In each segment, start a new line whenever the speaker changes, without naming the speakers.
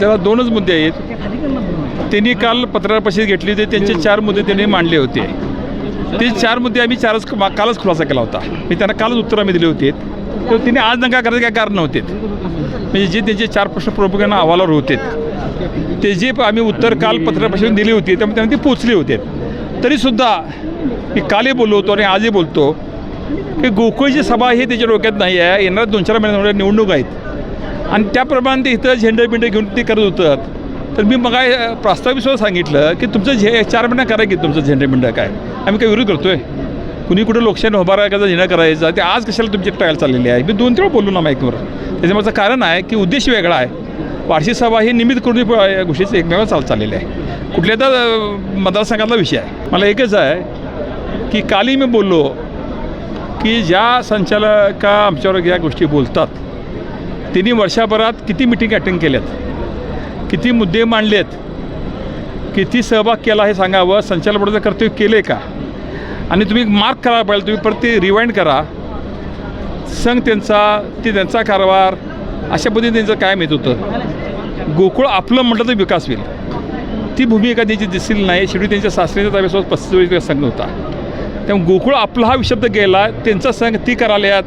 त्याला दोनच मुद्दे आहेत. त्यांनी काल पत्रकार परिषद घेतली होती. त्यांचे चार मुद्दे त्यांनी मांडले होते. ते चार मुद्दे आम्ही चारच मा- कालच खुलासा केला होता. मी त्यांना कालच उत्तर आम्ही दिले होते. तर त्यांनी आज नका करायचे काय कारण नव्हते. म्हणजे जे त्यांचे चार प्रश्न प्रमुखांना अहवालावर होते. ते जे आम्ही उत्तर काल पत्रकार परिषदेत दिली होती त्यामुळे त्यांना ते पोचले होते. तरीसुद्धा मी कालही बोललो होतो आणि आजही बोलतो की गोकुळची सभा हे त्याच्या डोक्यात नाही आहे. येणाऱ्या दोन चार महिन्यामध्ये निवडणूक आहेत. आणि त्याप्रमाणे ते इथं झेंडे बिंडे घेऊन ते करत होतात तर मी मग प्रास्ताविकसुद्धा सांगितलं की तुमचं झे चार महिना करा की तुमचं झेंडे बिंडे काय. आम्ही काय विरोध करतोय. कुणी कुठे लोकशाही उभा राहायचा झेंडा करायचा ते आज कशाला तुमची ट्रायल चाललेली आहे? मी दोन तीन बोललो ना माईकवर त्याच्यामागचं कारण आहे की उद्देश वेगळा आहे. वार्षिक सभा ही निमित्त करून या गोष्टीचं एकमेव चाल चाललेली आहे. कुठल्या तर मतदारसंघातला विषय आहे. मला एकच आहे की कालही मी बोललो की ज्या संचालका आमच्यावर या गोष्टी बोलतात त्यांनी वर्षभरात किती मिटिंग अटेंड केल्यात? किती मुद्दे मांडलेत? किती सहभाग केला हे सांगावं? संचालक कर्तव्य कर्तव्य केले का? आणि तुम्ही मार्क करायला पाहिजे तुम्ही परत ते रिवाइंड करा. संघ त्यांचा ते त्यांचा कारभार अशा पद्धतीने त्यांचं कायम येत होतं? गोकुळ आपलं म्हटलं तर विकास होईल. ती भूमिका त्यांची दिसली नाही शेवटी त्यांच्या सासऱ्याच्या ताब्यासोबत पस्तीस संघ होता. त्यामुळे गोकुळ आपला हा शब्द गेला त्यांचा संघ ती कराल्यात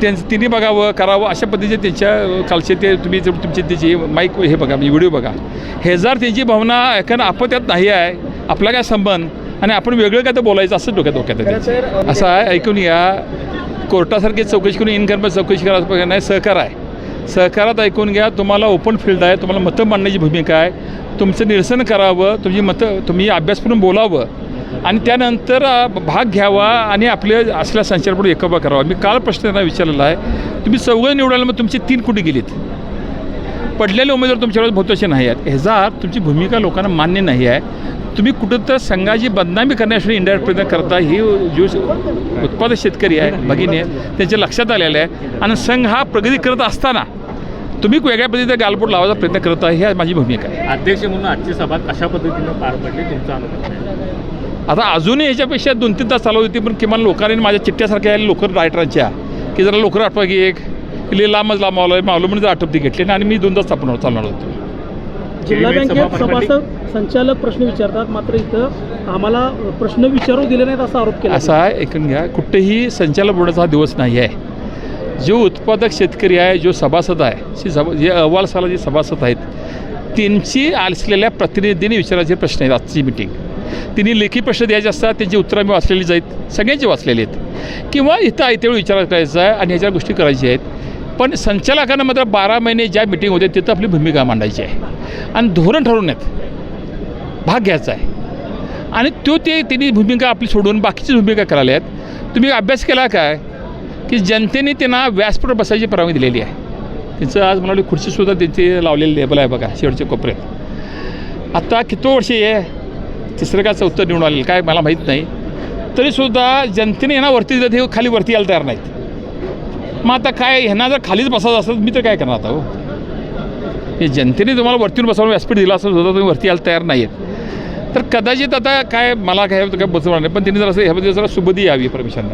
त्यांचं तिने बघावं करावं अशा पद्धतीचे त्यांच्या कालचे ते तुम्ही जर तुमचे त्याची माईक हे बघा म्हणजे व्हिडिओ बघा. हे जर त्यांची भावना कारण आपण त्यात नाही आहे आपला काय संबंध? आणि आपण वेगळं काय तर बोलायचं असं डोक्यात डोक्यात त्यांचं. असं आहे ऐकून या कोर्टासारखी चौकशी करून इनकम चौकशी करायचं नाही सहकार आहे. सहकारात ऐकून घ्या तुम्हाला ओपन फील्ड आहे तुम्हाला मतं मांडण्याची भूमिका आहे. तुमचं निरसन करावं तुमची मतं तुम्ही अभ्यास करून बोलावं. आणि त्यानंतर भाग घ्यावा आणि आपले असल्या संचालकडून एकोबा करावा. मी काल प्रश्न त्यांना विचारलेला आहे तुम्ही चौघं निवडायला मग तुमचे तीन कुठे गेलीत? पडलेले उमेदवार तुमच्याकडे बहुतांशी नाही आहेत. ह्याचा तुमची भूमिका लोकांना मान्य नाही आहे. तुम्ही कुठं तर संघाची बदनामी करण्यासाठी इंडायरेक्ट प्रयत्न करता ही जो उत्पादक शेतकरी आहे भगिनी आहे त्यांच्या लक्षात आलेलं आहे. आणि संघ हा प्रगती करत असताना तुम्ही वेगळ्या पद्धतीने गालबोट लावायचा प्रयत्न करत आहे ही माझी भूमिका आहे.
अध्यक्ष म्हणून आजची सभा कशा पद्धतीनं पार पडली तुमचा अनुभव
आता अजूनही ह्याच्यापेक्षा दोन तीन तास चालवत होती पण किमान लोकांनी माझ्या चिठ्ठ्यासारख्या लोकर रायटरांच्या की जरा लोकर आठवा की एक इले लांबच लांब मावलं मावलं म्हणून आठवती घेतली आणि मी दोन तास आपण चालणार होतो.
जिल्हा बँकेत. सभासद संचालक प्रश्न विचारतात मात्र इथं आम्हाला प्रश्न विचारू दिले नाहीत असा आरोप केला.
असा आहे ऐकून घ्या कुठेही संचालक बोर्डाचा हा दिवस नाही आहे. जो उत्पादक शेतकरी आहे जो सभासद आहे जे सभा जे अहवाल साला जे सभासद आहेत त्यांची असलेल्या प्रतिनिधींनी विचारायचे प्रश्न आहेत आजची मिटिंग तिने लेखी प्रश्न द्यायचे असतात त्यांची उत्तरं मी वाचलेली जाईत सगळ्यांची वाचलेली आहेत. किंवा इथं आयतेवेळी विचार करायचा आहे आणि ह्याच्या गोष्टी करायच्या आहेत. पण संचालकांना मात्र बारा महिने ज्या मिटिंग होते तिथं आपली भूमिका मांडायची आहे. आणि धोरण ठरवून आहेत भाग घ्यायचा आहे. आणि तो ते त्यांनी भूमिका आपली सोडून बाकीची भूमिका करायला आहेत. तुम्ही अभ्यास केला काय? की जनतेने त्यांना व्यासपीठ बसायची परवानगी दिलेली आहे. त्यांचं आज म्हणाली खुर्चीसुद्धा त्यांची लावलेली लेबल आहे बघा शेवटच्या कोपऱ्यात. आत्ता किती वर्ष आहे तिसरं का चौथं निवडून आलेलं काय मला माहीत नाही. तरीसुद्धा जनतेने ह्यांना वरती दिलं हे खाली वरती यायला तयार नाहीत. मग आता काय ह्यांना जर खालीच बसायचं असेल मी तर काय करणार आता हो? हे जनतेने तुम्हाला वरतीवर बसवायला व्यासपीठ दिलं असं सुद्धा तुम्ही वरती यायला तयार नाही आहेत तर कदाचित आता काय मला काय काय बसवणार नाही पण त्यांनी जर असं ह्यामध्ये जरा सुबधी यावी परमिशन